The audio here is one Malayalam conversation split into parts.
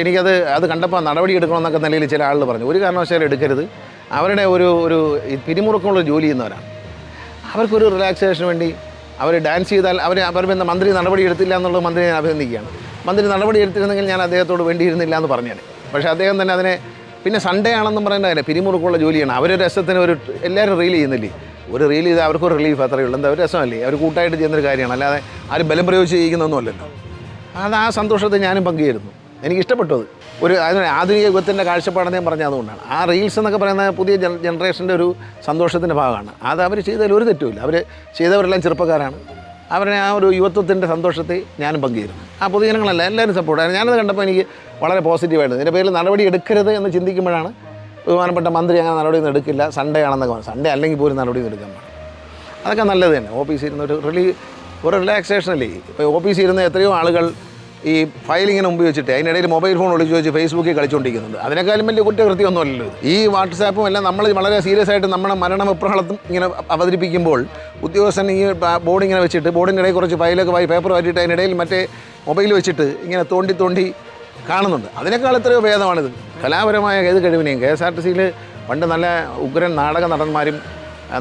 എനിക്കത് അത് കണ്ടപ്പോൾ നടപടി എടുക്കണമെന്നൊക്കെ നിലയിൽ ചില ആളുകൾ പറഞ്ഞു. ഒരു കാരണവശാലും എടുക്കരുത്. അവരുടെ ഒരു ഒരു പിരിമുറുക്കമുള്ള ജോലി ചെയ്യുന്നവരാണ്. അവർക്കൊരു റിലാക്സേഷന് വേണ്ടി അവർ ഡാൻസ് ചെയ്താൽ അവർ എന്താ മന്ത്രി നടപടി എടുത്തില്ല എന്നുള്ളത് മന്ത്രി ഞാൻ അഭിനന്ദിക്കുകയാണ്. മന്ത്രി നടപടി എടുത്തിരുന്നെങ്കിൽ ഞാൻ അദ്ദേഹത്തോട് വേണ്ടിയിരുന്നില്ല എന്ന് പറഞ്ഞേനെ. പക്ഷേ അദ്ദേഹം തന്നെ അതിനെ പിന്നെ സൺഡേ ആണെന്നും അതിനെ പിരിമുറുക്കമുള്ള ജോലിയാണ്. അവർ രസത്തിന് ഒരു എല്ലാവരും റീൽ ചെയ്യുന്നില്ലേ? ഒരു റീൽ ചെയ്താൽ അവർക്കൊരു റിലീഫ് അത്രയേ ഉള്ളൂ. എന്താ ഒരു രസമല്ലേ? അവർ കൂട്ടായിട്ട് ചെയ്യുന്നൊരു കാര്യമാണ്. അല്ലാതെ ആരും ബലം പ്രയോഗിച്ച് ചെയ്യിക്കുന്നൊന്നുമല്ലല്ലോ. അത് ആ സന്തോഷത്തെ ഞാനും പങ്കുചേരുന്നു. എനിക്ക് ഇഷ്ടപ്പെട്ടു അത്. ഒരു അതിന് ആധുനിക യുഗത്തിന്റെ കാഴ്ചപ്പാടെന്ന് ഞാൻ പറഞ്ഞ അതുകൊണ്ടാണ്. ആ റീൽസ് എന്നൊക്കെ പറയുന്ന പുതിയ ജന ജനറേഷന്റെ ഒരു സന്തോഷത്തിന്റെ ഭാഗമാണ്. അത് അവർ ചെയ്തതിൽ ഒരു തെറ്റുമില്ല. അവർ ചെയ്തവരെല്ലാം ചെറുപ്പക്കാരാണ്. അവരുടെ ആ ഒരു യുവത്വത്തിന്റെ സന്തോഷത്തെ ഞാനും പങ്കുചേരുന്നു. ആ പൊതുജനങ്ങളല്ല എല്ലാവരും സപ്പോർട്ടാണ് ഞാനത് കണ്ടപ്പോൾ എനിക്ക് വളരെ പോസിറ്റീവായിരുന്നു ഇതിന്റെ പേരിൽ നടപടി എടുക്കരുത് എന്ന് ചിന്തിക്കുമ്പോഴാണ് ബഹുമാനപ്പെട്ട മന്ത്രി അങ്ങനെ നടപടിയൊന്നും എടുക്കില്ല. സൺഡേ ആണെന്നൊക്കെ പറഞ്ഞു. സൺഡേ അല്ലെങ്കിൽ പോലും നടപടിയൊന്നും എടുക്കാൻ പാടില്ല. അതൊക്കെ നല്ലത് തന്നെ. ഓഫീസിൽ ഇരുന്ന് ഒരു റിലീ ഒരു റിലാക്സേഷൻ അല്ലേ? ഇപ്പോൾ ഓഫീസിൽ ഇരുന്ന് എത്രയോ ആളുകൾ ഈ ഫയലിങ്ങിന് മുമ്പ് വെച്ചിട്ട് അതിനിടയിൽ മൊബൈൽ ഫോൺ ഒളിച്ച് വെച്ച് ഫേസ്ബുക്കിൽ കളിച്ചുകൊണ്ടിരിക്കുന്നത് അതിനേക്കാളും വലിയ കുറ്റകൃത്യമൊന്നുമല്ലല്ലോ ഈ വാട്സാപ്പും എല്ലാം നമ്മൾ വളരെ സീരിയസ് ആയിട്ട് നമ്മുടെ മരണ വിപ്രഹളത്തും ഇങ്ങനെ അവതരിപ്പിക്കുമ്പോൾ ഉദ്യോഗസ്ഥൻ ഈ ബോർഡ് ഇങ്ങനെ വെച്ചിട്ട് ബോർഡിന്റെ ഇടയിൽ കുറച്ച് ഫയലൊക്കെ വായി പേപ്പർ വായിച്ചിട്ട് അതിനിടയിൽ മറ്റേ മൊബൈൽ വെച്ചിട്ട് ഇങ്ങനെ തോണ്ടി തോണ്ടി കാണുന്നുണ്ട്. അതിനേക്കാൾ എത്രയോ ഭേദമാണിത്. കലാപരമായ ഏത് കഴിവിനെയും കെ എസ് ആർ ടി സിയിൽ പണ്ട് നല്ല ഉഗ്രൻ നാടക നടന്മാരും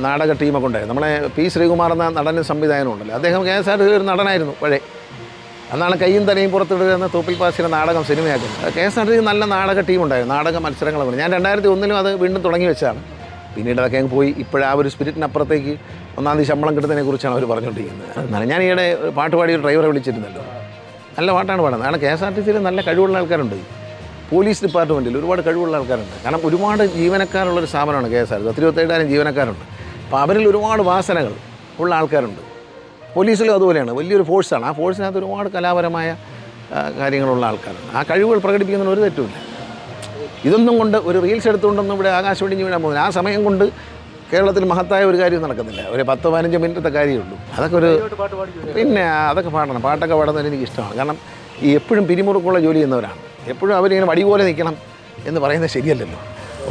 നാടക ടീമൊക്കെ ഉണ്ടായിരുന്നു. നമ്മളെ പി ശ്രീകുമാർ എന്ന നടനും സംവിധായകനും ഉണ്ടല്ലോ അദ്ദേഹം കെ എസ് ആർ ടി ഒരു നടനായിരുന്നു പഴയ അന്നാണ് കയ്യും തലയും പുറത്തിടുക എന്ന തോപ്പിൽ പാസിയുടെ നാടകം സിനിമയാക്കുന്നത്. കെ എസ് ആർ ടി നല്ല നാടക ടീം ഉണ്ടായിരുന്നു. നാടക മത്സരങ്ങളൊക്കെ. ഞാൻ രണ്ടായിരത്തി ഒന്നിലും അത് വീണ്ടും തുടങ്ങി വെച്ചതാണ് പിന്നീട് അതൊക്കെ അങ്ങ് പോയി. ഇപ്പോഴാ ഒരു സ്പിരിറ്റിനപ്പുറത്തേക്ക് ഒന്നാം തീയതി ശമ്പളം കിട്ടുന്നതിനെ കുറിച്ചാണ് അവർ പറഞ്ഞുകൊണ്ടിരിക്കുന്നത് എന്നാലും ഞാൻ ഈയിടെ പാട്ട് പാടി ഒരു ഡ്രൈവറെ വിളിച്ചിരുന്നല്ലോ. നല്ല പാട്ടാണ് പാടുന്നത്. കാരണം കെ എസ് ആർ ടി സിയിൽ നല്ല കഴിവുള്ള ആൾക്കാരുണ്ട്. പോലീസ് ഡിപ്പാർട്ട്മെന്റിൽ ഒരുപാട് കഴിവുള്ള ആൾക്കാരുണ്ട്. കാരണം ഒരുപാട് ജീവനക്കാരുള്ളൊരു സ്ഥാപനമാണ് കെ എസ് ആർ ടി ഒത്തിരി ജീവനക്കാരുണ്ട്. അപ്പോൾ അവരിൽ ഒരുപാട് വാസനകൾ ഉള്ള ആൾക്കാരുണ്ട്. പോലീസിലും അതുപോലെയാണ്. വലിയൊരു ഫോഴ്സാണ്. ആ ഫോഴ്സിനകത്ത് ഒരുപാട് കലാപരമായ കാര്യങ്ങളുള്ള ആൾക്കാരാണ്. ആ കഴിവുകൾ പ്രകടിപ്പിക്കുന്നതിന് ഒരു തെറ്റുമില്ല. ഇതൊന്നും കൊണ്ട് ഒരു റീൽസ് എടുത്തുകൊണ്ടൊന്നും ഇവിടെ ആകാശവാണി വീഴാൻ പോകുന്നില്ല. ആ സമയം കൊണ്ട് കേരളത്തിൽ മഹത്തായ ഒരു കാര്യം നടക്കുന്നില്ല. ഒരു പത്ത് പതിനഞ്ച് മിനിറ്റത്തെ കാര്യമുള്ളൂ. അതൊക്കെ ഒരു പിന്നെ അതൊക്കെ പാടണം. പാട്ടൊക്കെ പാടുന്നതിന് എനിക്ക് ഇഷ്ടമാണ് കാരണം ഈ എപ്പോഴും പിരിമുറുക്കുള്ള ജോലി ചെയ്യുന്നവരാണ്. എപ്പോഴും അവരിങ്ങനെ വടി പോലെ നിൽക്കണം എന്ന് പറയുന്നത് ശരിയല്ലല്ലോ.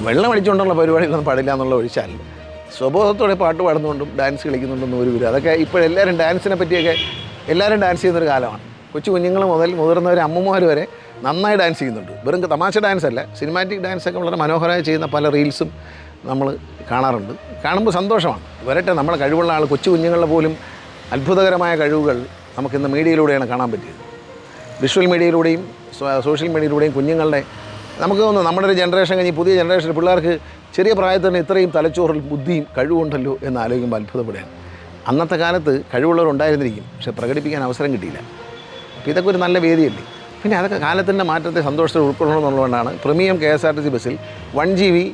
വെള്ളം അടിച്ചുകൊണ്ടുള്ള പരിപാടികളൊന്നും പാടില്ല എന്നുള്ള ഒഴിച്ചാൽ സ്വബോധത്തോടെ പാട്ട് പാടുന്നുകൊണ്ടും ഡാൻസ് കളിക്കുന്നുണ്ടെന്നും ഒരു വിവരം അതൊക്കെ ഇപ്പോഴെല്ലാവരും ഡാൻസിനെ പറ്റിയൊക്കെ എല്ലാവരും ഡാൻസ് ചെയ്യുന്നൊരു കാലമാണ്. കൊച്ചു കുഞ്ഞുങ്ങൾ മുതൽ മുതിർന്നവർ അമ്മമാർ വരെ നന്നായി ഡാൻസ് ചെയ്യുന്നുണ്ട്. വെറും തമാശ ഡാൻസ് അല്ല സിനിമാറ്റിക് ഡാൻസൊക്കെ വളരെ മനോഹരമായി ചെയ്യുന്ന പല റീൽസും നമ്മൾ കാണാറുണ്ട്. കാണുമ്പോൾ സന്തോഷമാണ്. വരട്ടെ നമ്മളെ കഴിവുള്ള ആൾ കൊച്ചു കുഞ്ഞുങ്ങളുടെ പോലും അത്ഭുതകരമായ കഴിവുകൾ നമുക്കിന്ന് മീഡിയയിലൂടെയാണ് കാണാൻ പറ്റിയത്. വിഷ്വൽ മീഡിയയിലൂടെയും സോഷ്യൽ മീഡിയയിലൂടെയും കുഞ്ഞുങ്ങളുടെ നമുക്ക് തോന്നുന്നു നമ്മുടെ ഒരു ജനറേഷൻ കഴിഞ്ഞ് പുതിയ ജനറേഷൻ പിള്ളേർക്ക് ചെറിയ പ്രായത്തിൽ തന്നെ ഇത്രയും തലച്ചോറിൽ ബുദ്ധിയും കഴിവുണ്ടല്ലോ എന്ന് ആലോചിക്കുമ്പോൾ അത്ഭുതപ്പെടുകയാണ്. അന്നത്തെ കാലത്ത് കഴിവുള്ളവരുണ്ടായിരുന്നിരിക്കും പക്ഷെ പ്രകടിപ്പിക്കാൻ അവസരം കിട്ടിയില്ല. അപ്പോൾ ഇതൊക്കെ ഒരു നല്ല വേദിയല്ലേ? പിന്നെ അതൊക്കെ കാലത്തിന്റെ മാറ്റത്തെ സന്തോഷത്തിൽ ഉൾക്കൊള്ളണമെന്നുള്ളതുകൊണ്ടാണ് premium K S R T C ബസ്സിൽ one G B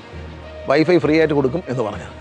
wifi free ആയിട്ട് കൊടുക്കും എന്ന് പറഞ്ഞത്.